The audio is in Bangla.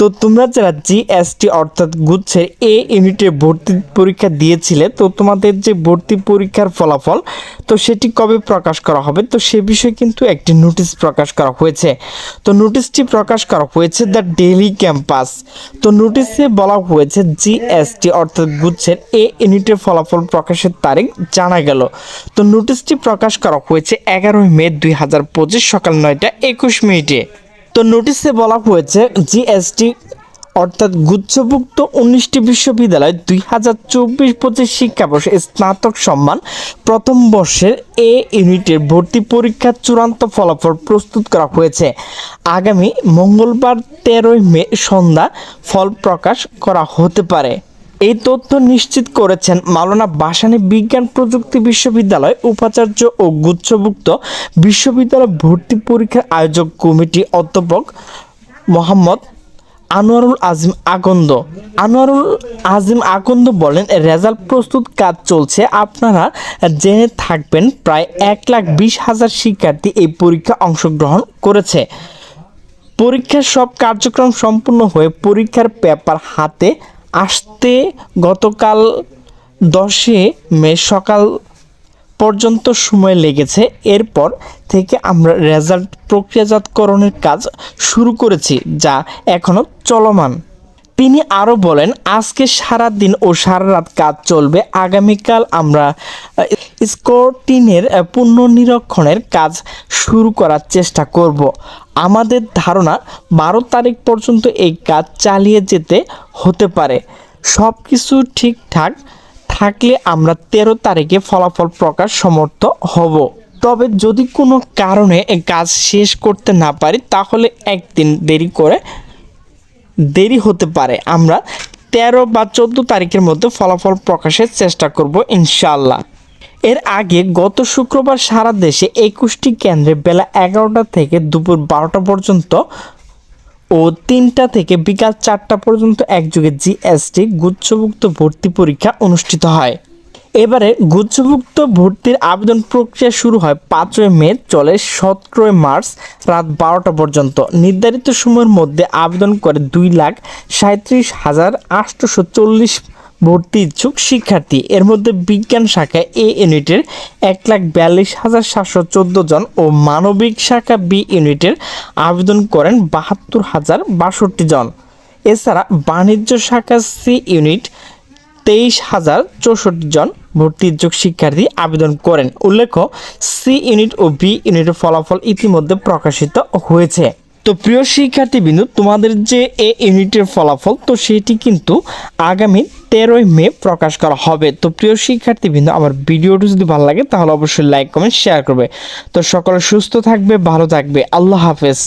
তো তোমরা যারা জিএসটি অর্থাৎ গুচ্ছের এ ইউনিটে ভর্তি পরীক্ষা দিয়েছিলে, তো তোমাদের যে ভর্তি পরীক্ষার ফলাফল, তো সেটি কবে প্রকাশ করা হবে? তো সে বিষয়ে কিন্তু একটি নোটিশ প্রকাশ করা হয়েছে। তো নোটিশটি প্রকাশ করা হয়েছে দ্য ডেইলি ক্যাম্পাস। তো নোটিশে বলা হয়েছে জিএসটি অর্থাৎ গুচ্ছের এ ইউনিটের ফলাফল প্রকাশের তারিখ জানা গেল। তো নোটিশটি প্রকাশ করা হয়েছে এগারোই মে দুই হাজার পঁচিশ সকাল নয়টা একুশ মিনিটে। তো নোটিশে বলা হয়েছে জিএসটি অর্থাৎ গুচ্ছভুক্ত উনিশটি বিশ্ববিদ্যালয় দুই হাজার চব্বিশ পঁচিশ শিক্ষাবর্ষে স্নাতক সম্মান প্রথম বর্ষের এ ইউনিটের ভর্তি পরীক্ষার চূড়ান্ত ফলাফল প্রস্তুত করা হয়েছে। আগামী মঙ্গলবার তেরোই মে সন্ধ্যা ফল প্রকাশ করা হতে পারে। এই তথ্য নিশ্চিত করেছেন মাওলানা বাসানী বিজ্ঞান প্রযুক্তি বিশ্ববিদ্যালয় উপাচার্য ও গুচ্ছভুক্ত বিশ্ববিদ্যালয় ভর্তি পরীক্ষার আয়োজক কমিটি অধ্যাপক মোহাম্মদ আনোয়ারুল আজিম আকন্দ। আনোয়ারুল আজিম আকন্দ বলেন, রেজাল্ট প্রস্তুত কাজ চলছে। আপনারা জেনে থাকবেন, প্রায় এক লাখ বিশ হাজার শিক্ষার্থী এই পরীক্ষা অংশগ্রহণ করেছে। পরীক্ষার সব কার্যক্রম সম্পূর্ণ হয়ে পরীক্ষার পেপার হাতে আসতে গতকাল দশে মে সকাল পর্যন্ত সময় লেগেছে। এরপর থেকে আমরা রেজাল্ট প্রক্রিয়াজাতকরণের কাজ শুরু করেছি, যা এখনও চলমান। তিনি আরও বলেন, আজকে সারা দিন ও সারা রাত কাজ চলবে, আগামীকাল আমরা স্কোরটিনের পুনর্নিরীক্ষণের কাজ শুরু করার চেষ্টা করব। আমাদের ধারণা, বারো তারিখ পর্যন্ত এই কাজ চালিয়ে যেতে হতে পারে। সব কিছু ঠিকঠাক থাকলে আমরা তেরো তারিখে ফলাফল প্রকাশ সমর্থ হব। তবে যদি কোনো কারণে কাজ শেষ করতে না পারি, তাহলে একদিন দেরি করে দেরি হতে পারে। আমরা তেরো বা চোদ্দ তারিখের মধ্যে ফলাফল প্রকাশের চেষ্টা করব ইনশাল্লাহ এর আগে গত শুক্রবার সারা দেশে একুশটি কেন্দ্রে বেলা এগারোটা থেকে দুপুর বারোটা পর্যন্ত ও তিনটা থেকে বিকাল চারটা পর্যন্ত একযোগে জিএসটি, গুচ্ছভুক্ত ভর্তি পরীক্ষা অনুষ্ঠিত হয়। এবারে গুচ্ছভুক্ত ভর্তির আবেদন প্রক্রিয়া শুরু হয় পাঁচই মে, চলে সতেরোই মার্চ রাত বারোটা পর্যন্ত। নির্ধারিত সময়ের মধ্যে আবেদন করে দুই লাখ সাঁত্রিশ হাজার আটশোশো চল্লিশ ভর্তি ইচ্ছুক শিক্ষার্থী। এর মধ্যে বিজ্ঞান শাখায় এ ইউনিটের এক লাখ বিয়াল্লিশ হাজার সাতশো চোদ্দ জন ও মানবিক শাখা বি ইউনিটের আবেদন করেন বাহাত্তর হাজার বাষট্টি জন। এছাড়া বাণিজ্য শাখা সি ইউনিট তেইশ হাজার চৌষট্টি জন ভর্তি ইচ্ছুক শিক্ষার্থী আবেদন করেন। উল্লেখ্য, সি ইউনিট ও বি ইউনিটের ফলাফল ইতিমধ্যে প্রকাশিত হয়েছে। তো প্রিয় শিক্ষার্থীবৃন্দু, তোমাদের যে এ ইউনিটের ফলাফল, তো সেটি কিন্তু আগামী তেরোই মে প্রকাশ করা হবে। তো প্রিয় শিক্ষার্থীবৃন্দু, আমার ভিডিওটি যদি ভালো লাগে, তাহলে অবশ্যই লাইক, কমেন্ট, শেয়ার করবে। তো সকলে সুস্থ থাকবে, ভালো থাকবে। আল্লাহ হাফেজ।